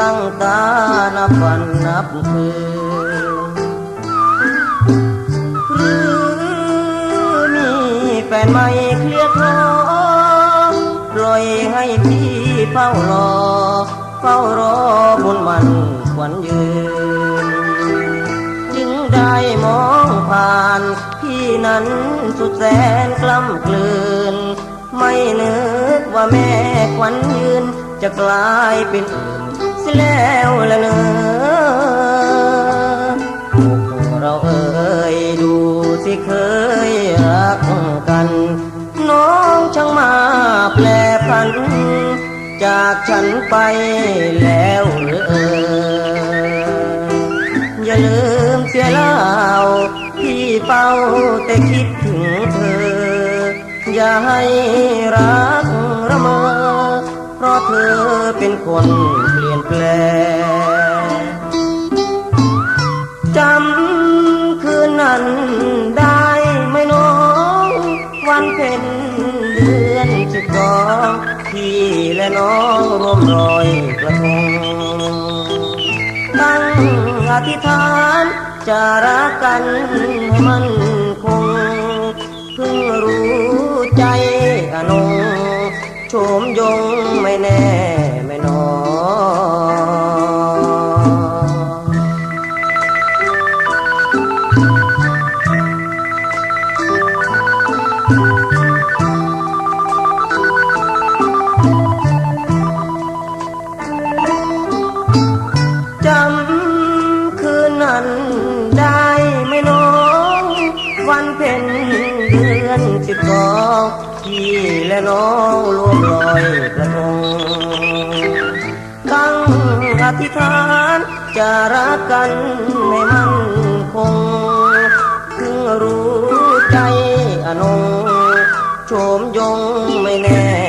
ตั้งตานับวันนับคืนหรือมีแฟนใหม่เคลียร์คลอปล่อยให้พี่เฝ้ารอ เฝ้ารอบนมันควันยืน จึงได้มองผ่านพี่นั้นสุดแสนกล้ำกลืน ไม่นึกว่าแม่ควันยืนจะกลายเป็นอื่น แล้วละเนออกเราเอ่ยดูสิเคยรักกัน น้องช่างมาแปลพัน จากฉันไปแล้วหรือเอ่ยอย่าลืมเสียเล่าพี่เฝ้าแต่คิดถึงเธอ อย่าให้รักระเมอเพราะเธอเป็นคน แปลจำคืนนั้นได้ไหมน้องวันเพ็ญเดือนสิบสองพี่และน้องร่วมรอยกระทงตั้งอธิษฐานจะรักกันมันคงเพิ่งรู้ใจอนงโฉมยงไม่แน่ สิบสองพี่และน้องร่วมลอยกระทงตั้งอธิษฐานจะรักกันให้มันคงเพิ่งรู้ใจอนงโฉมยงไม่แน่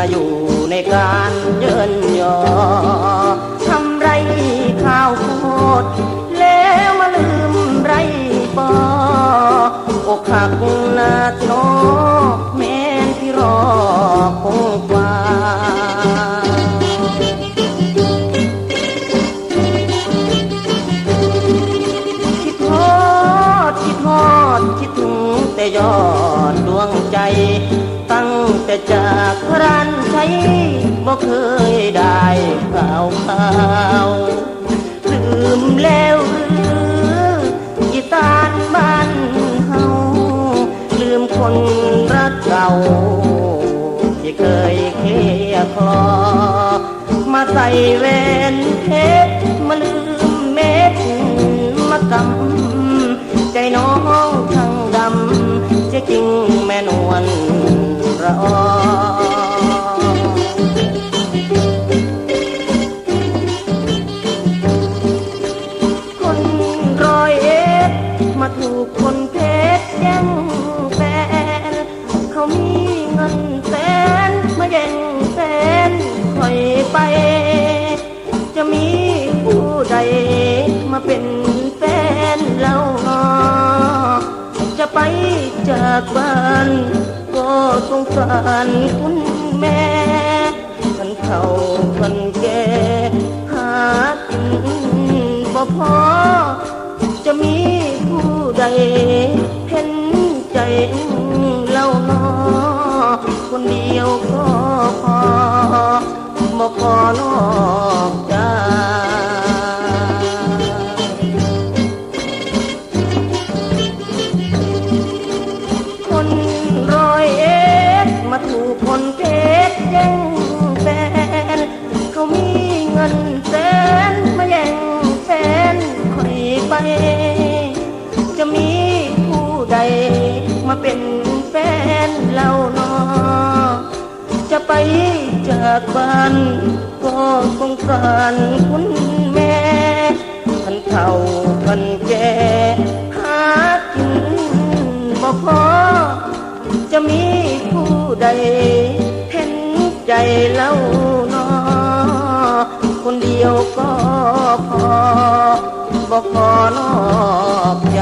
นะอยู่ในการเยินยอทำไรข้าวโพดแล้วมาลืมไรปอกหักนาโนแม่นที่รอคงกว่าคิดทอดคิดทอดคิดถึงแต่ยอดดวงใจ แต่จากร้านใช้บ่เคยได้ข่าวข่าวลืมแล้วหรืออีสานบ้านเฮาลืมคนรักเก่าที่เคยเคลียคลอมาใส่แหวนเพชร จากบ้าน ก็สงสารคุณแม่คันเขาคันแก่หากินบ่พอ จะมีผู้ใดเห็นใจเล่าหนอคนเดียวก็พอบ่พอนอ จากบ้านก็สงสารคุณแม่พันเท่าพันแก่หากินบ่พอจะมีผู้ใดเห็นใจเล่าเนอคนเดียวก็พอบ่พอนอกใจ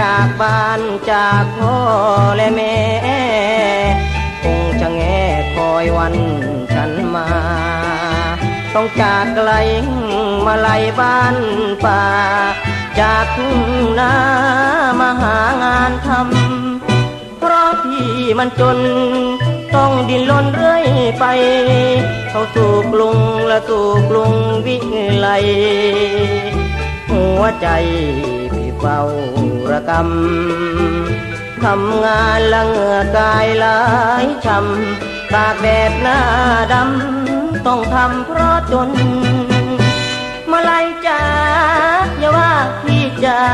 จากบ้านจากพ่อและแม่คงจะแง่คอยวันฉันมา ต้องจากไกลมาไลบ้านป่า จากทุ่งนามาหางานทำ เพราะพี่มันจนต้องดิ้นรนเรื่อยไป เขาสู่กรุงและสู่กรุงวิไลหัวใจ เฝ้าระกำทำงานละเงือกายหลายช้ำตากแดดหน้าดำต้องทำเพราะจน มาไล่จากอย่าว่าพี่จา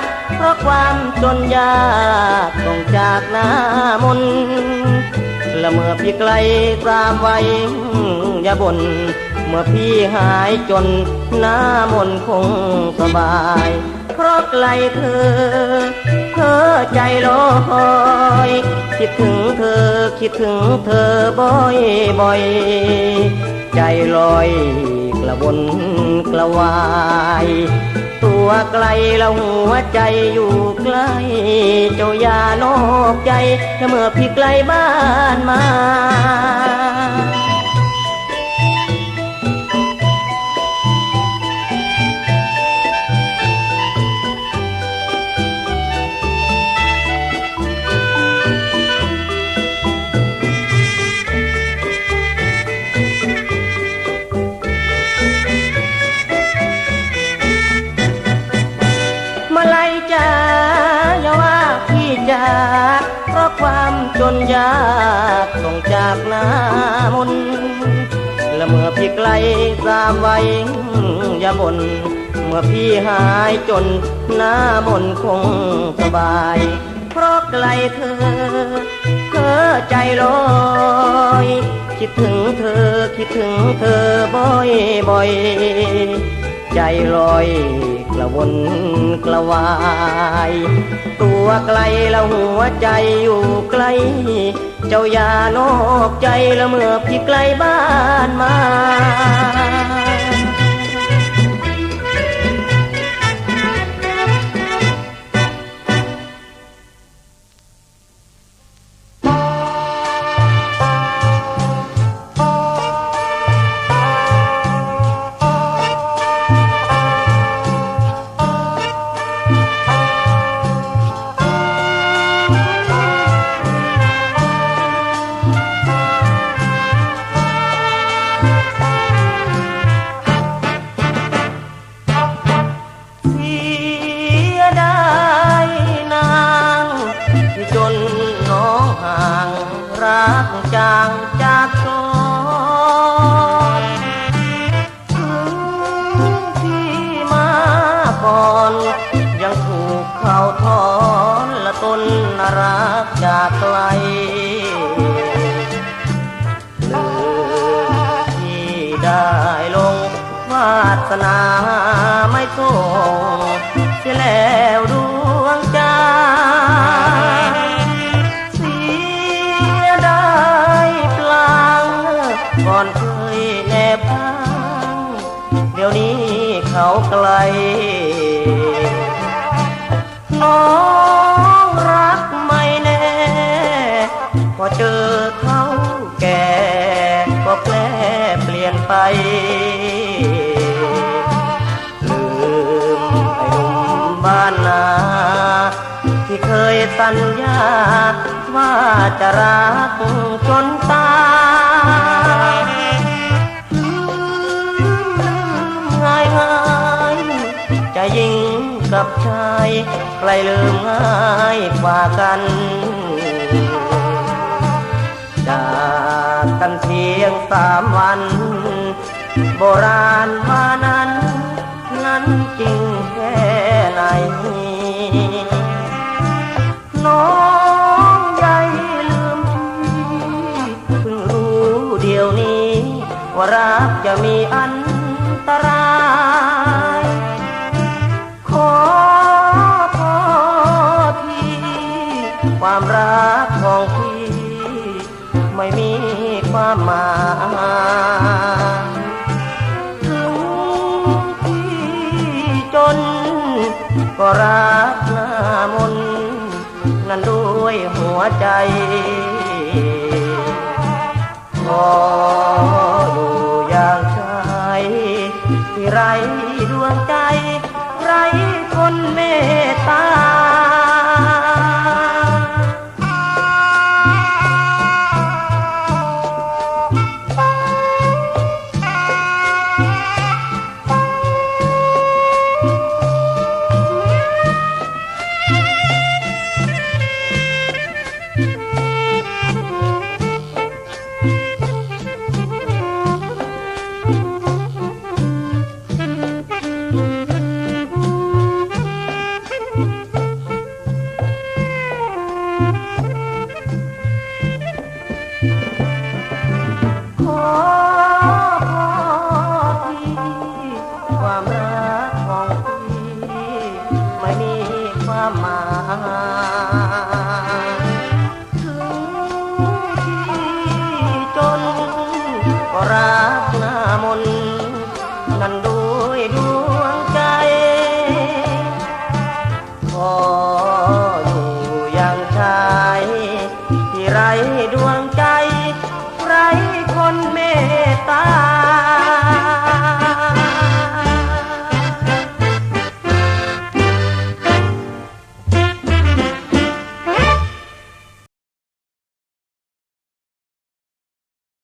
กเพราะความจนยากต้องจากหน้ามนและเมื่อพี่ไกลตามไว้อย่าบน่นเมื่อพี่หายจนหน้ามนคงสบาย เพราะไกลเธอ เธอใจลอยคิดถึงเธอคิดถึงเธอบ่อยบ่อยๆใจลอยกระวนกระวาย ตัวไกลแล้วหัวใจอยู่ใกล้ เจ้าอย่านอกใจถ้าเมื่อพี่ไกลบ้านมา นยากต้องจากหน้ามนและเมื่อพี่ไกลสามไว้อย่าบนเมื่อพี่หายจนหน้ามนคงสบาย เพราะไกลเธอเธอใจลอยคิดถึงเธอคิดถึงเธอบ่อยบ่อย ใจลอยกระวนกระวาย ตัวไกลแล้วหัวใจอยู่ไกล เจ้าอย่านอกใจแล้วเมื่อพี่ไกลบ้านมา จางจากชนถึงที่มาก่อน ยังถูกเขาทอนละตนนรักจากไกลลืมที่ได้ลงวาสนาไม่ส่งเสียแล้วดู สัญญา ว่าจะรักจนตายง่ายง่ายๆจะยิงกับชายใกล้ลืมง่ายกว่ากันจากกันเพียงสามวัน โบราณว่านั้น นั้นจริงแค่ไหน มีอันตราย ขอโทษทีความรักของพี่ไม่มีความหมายถึงพี่จนก็รักหน้ามนนั้นด้วยหัวใจ ยดู